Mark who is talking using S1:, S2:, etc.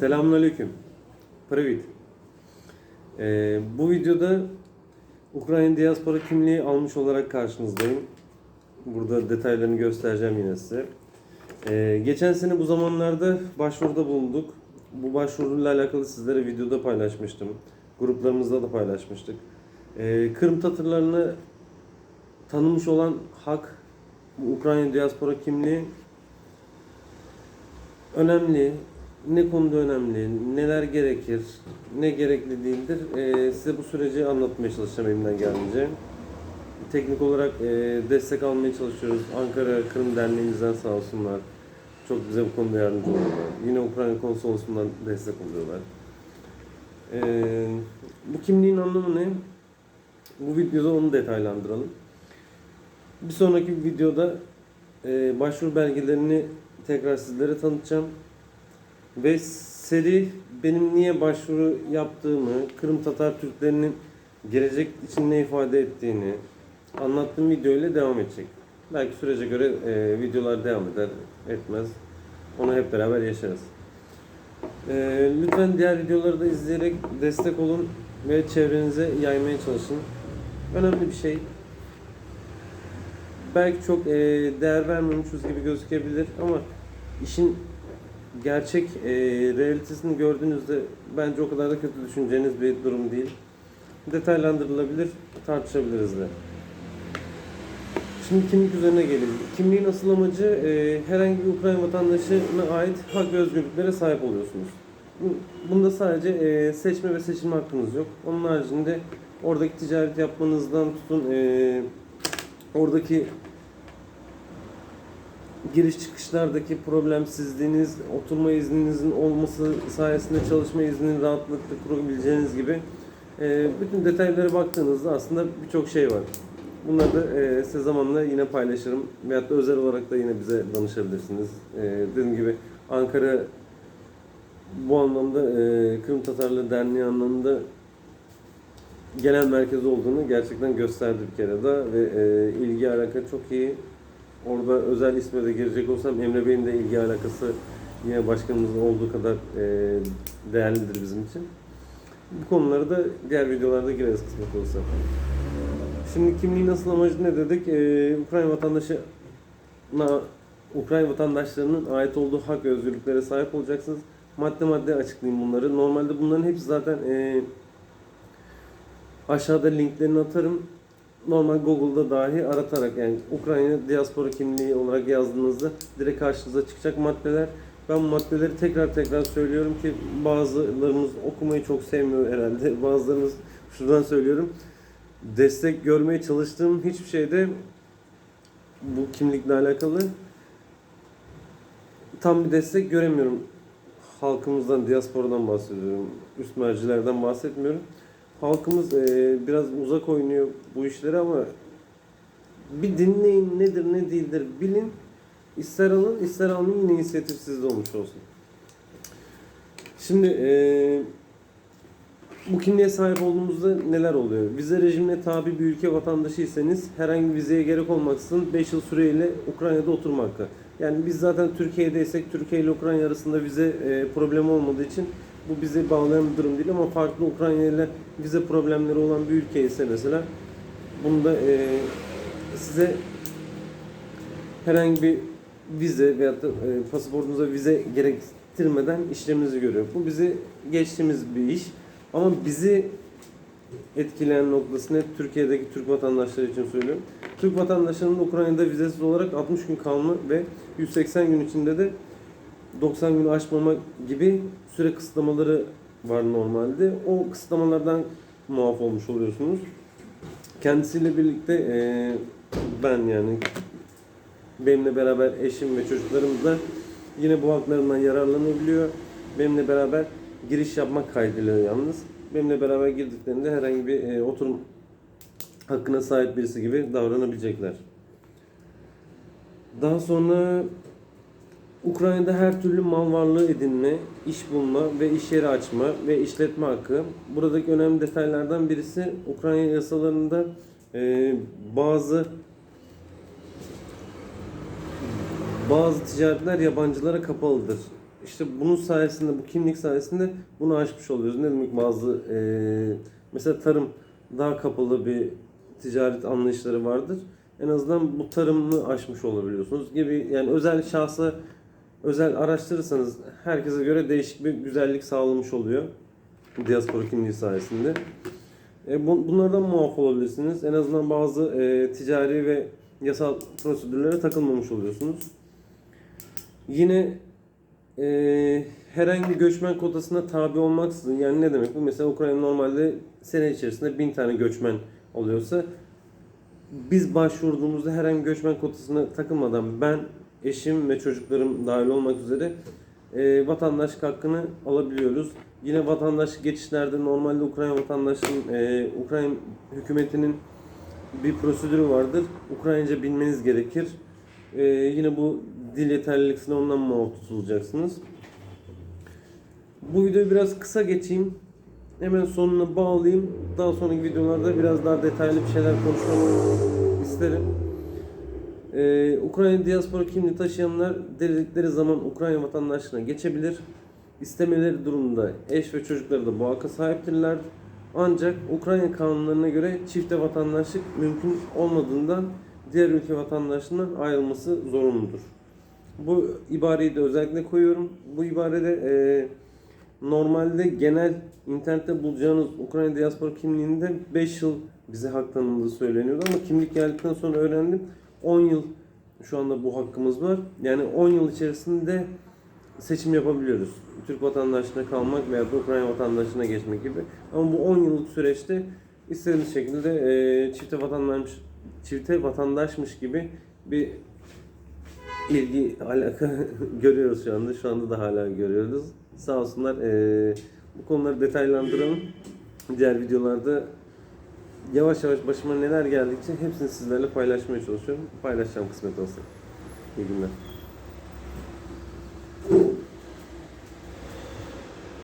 S1: Selamünaleyküm. Привіт. Ee, bu videoda Ukrayna diaspora kimliği almış olarak karşınızdayım. Burada detaylarını göstereceğim yine size. Ee, geçen sene bu zamanlarda başvuruda bulunduk. Bu başvuruyla alakalı sizlere videoda paylaşmıştım. Gruplarımızda da paylaşmıştık. Ee, Kırım Tatırlarını tanımış olan hak bu Ukrayna diaspora kimliği önemli. Ne konuda önemli, neler gerekir, ne gerekli değildir. Ee, size bu süreci anlatmaya çalışacağım elimden geldiğince. Teknik olarak e, destek almaya çalışıyoruz. Ankara Kırım Derneğimizden sağ olsunlar. Çok bize bu konuda yardımcı oluyorlar. Yine Ukrayna Konsolosluğundan destek oluyorlar. Ee, bu kimliğin anlamı ne? Bu videoda onu detaylandıralım. Bir sonraki videoda e, başvuru belgelerini tekrar sizlere tanıtacağım. Ve seri benim niye başvuru yaptığımı, Kırım Tatar Türklerinin gelecek için ne ifade ettiğini anlattığım video ile devam edecek. Belki sürece göre e, videolar devam eder, etmez. Onu hep beraber yaşarız. E, lütfen diğer videoları da izleyerek destek olun ve çevrenize yaymaya çalışın. Önemli bir şey. Belki çok e, değer vermiyormuşuz gibi gözükebilir ama işin gerçek e, realitesini gördüğünüzde bence o kadar da kötü düşüneceğiniz bir durum değil. Detaylandırılabilir, tartışabiliriz de. Şimdi kimlik üzerine gelelim. Kimliğin asıl amacı e, herhangi bir Ukrayna vatandaşına ait hak ve özgürlüklere sahip oluyorsunuz. Bu- Bunda sadece e, seçme ve seçilme hakkınız yok. Onun haricinde oradaki ticaret yapmanızdan tutun e, oradaki giriş çıkışlardaki problemsizliğiniz, oturma izninizin olması sayesinde çalışma iznini rahatlıkla kurabileceğiniz gibi e, bütün detaylara baktığınızda aslında birçok şey var. Bunları da e, size zamanla yine paylaşırım. Veyahut da özel olarak da yine bize danışabilirsiniz. E, dediğim gibi Ankara bu anlamda e, Kırım Tatarlı Derneği anlamında genel merkez olduğunu gerçekten gösterdi bir kere daha ve e, ilgi alaka çok iyi. Orada özel isme de girecek olsam Emre Bey'in de ilgi alakası yine başkanımızın olduğu kadar e, değerlidir bizim için. Bu konuları da diğer videolarda gireriz kısmet olursa. Şimdi kimliğin asıl amacı ne dedik? E, Ukrayna vatandaşına Ukrayna vatandaşlarının ait olduğu hak özgürlüklere sahip olacaksınız. Madde madde açıklayayım bunları. Normalde bunların hepsi zaten e, aşağıda linklerini atarım normal Google'da dahi aratarak yani Ukrayna diaspora kimliği olarak yazdığınızda direkt karşınıza çıkacak maddeler. Ben bu maddeleri tekrar tekrar söylüyorum ki bazılarımız okumayı çok sevmiyor herhalde. Bazılarımız şuradan söylüyorum. Destek görmeye çalıştığım hiçbir şeyde bu kimlikle alakalı tam bir destek göremiyorum. Halkımızdan, diasporadan bahsediyorum. Üst mercilerden bahsetmiyorum halkımız e, biraz uzak oynuyor bu işlere ama bir dinleyin nedir ne değildir bilin. İster alın ister almayın yine inisiyatif sizde olmuş olsun. Şimdi e, bu kimliğe sahip olduğumuzda neler oluyor? Vize rejimine tabi bir ülke vatandaşıysanız herhangi vizeye gerek olmaksızın 5 yıl süreyle Ukrayna'da oturma hakkı. Yani biz zaten Türkiye'deysek Türkiye ile Ukrayna arasında vize e, problemi olmadığı için bu bizi bağlayan bir durum değil ama farklı Ukrayna ile vize problemleri olan bir ülke ise mesela bunda e, size herhangi bir vize veyahut da e, pasaportunuza vize gerektirmeden işleminizi görüyor. Bu bizi geçtiğimiz bir iş ama bizi etkileyen noktası ne? Türkiye'deki Türk vatandaşları için söylüyorum. Türk vatandaşlarının Ukrayna'da vizesiz olarak 60 gün kalma ve 180 gün içinde de 90 günü aşmama gibi süre kısıtlamaları var normalde. O kısıtlamalardan muaf olmuş oluyorsunuz. Kendisiyle birlikte eee, ben yani benimle beraber eşim ve çocuklarımız da yine bu haklarından yararlanabiliyor. Benimle beraber giriş yapmak kaydıyla yalnız. Benimle beraber girdiklerinde herhangi bir eee, oturum hakkına sahip birisi gibi davranabilecekler. Daha sonra Ukrayna'da her türlü mal varlığı edinme, iş bulma ve iş yeri açma ve işletme hakkı. Buradaki önemli detaylardan birisi Ukrayna yasalarında e, bazı bazı ticaretler yabancılara kapalıdır. işte bunun sayesinde, bu kimlik sayesinde bunu aşmış oluyoruz. Ne demek bazı e, mesela tarım daha kapalı bir ticaret anlayışları vardır. En azından bu tarımını aşmış olabiliyorsunuz gibi yani özel şahsa özel araştırırsanız herkese göre değişik bir güzellik sağlamış oluyor. Diaspora kimliği sayesinde. E, bu- bunlardan muaf olabilirsiniz. En azından bazı e, ticari ve yasal prosedürlere takılmamış oluyorsunuz. Yine e, herhangi bir göçmen kotasına tabi olmaksızın yani ne demek bu? Mesela Ukrayna normalde sene içerisinde bin tane göçmen oluyorsa biz başvurduğumuzda herhangi göçmen kotasına takılmadan ben, eşim ve çocuklarım dahil olmak üzere e, vatandaşlık hakkını alabiliyoruz. Yine vatandaşlık geçişlerde normalde Ukrayna vatandaşının, e, Ukrayna hükümetinin bir prosedürü vardır. Ukraynaca bilmeniz gerekir. E, yine bu dil yeterlilik sınavından muaf tutulacaksınız. Bu videoyu biraz kısa geçeyim. Hemen sonuna bağlayayım. Daha sonraki videolarda biraz daha detaylı bir şeyler konuşmak isterim. Ee, Ukrayna diaspora kimliği taşıyanlar diledikleri zaman Ukrayna vatandaşlığına geçebilir. İstemeleri durumunda eş ve çocukları da bu hakka sahiptirler. Ancak Ukrayna kanunlarına göre çifte vatandaşlık mümkün olmadığından diğer ülke vatandaşlığından ayrılması zorunludur. Bu ibareyi de özellikle koyuyorum. Bu ibarede e, normalde genel internette bulacağınız Ukrayna diaspora kimliğinde 5 yıl bize hak tanındığı söyleniyordu ama kimlik geldikten sonra öğrendim 10 yıl şu anda bu hakkımız var. Yani 10 yıl içerisinde seçim yapabiliyoruz. Türk vatandaşlığına kalmak veya Ukrayna vatandaşlığına geçmek gibi. Ama bu 10 yıllık süreçte istediğiniz şekilde e, çifte vatandaşmış çifte vatandaşmış gibi bir ilgi alaka görüyoruz şu anda. Şu anda da hala görüyoruz. Sağ olsunlar. eee, bu konuları detaylandıralım. Diğer videolarda yavaş yavaş başıma neler geldikçe hepsini sizlerle paylaşmaya çalışıyorum. Paylaşacağım kısmet olsa. İyi günler.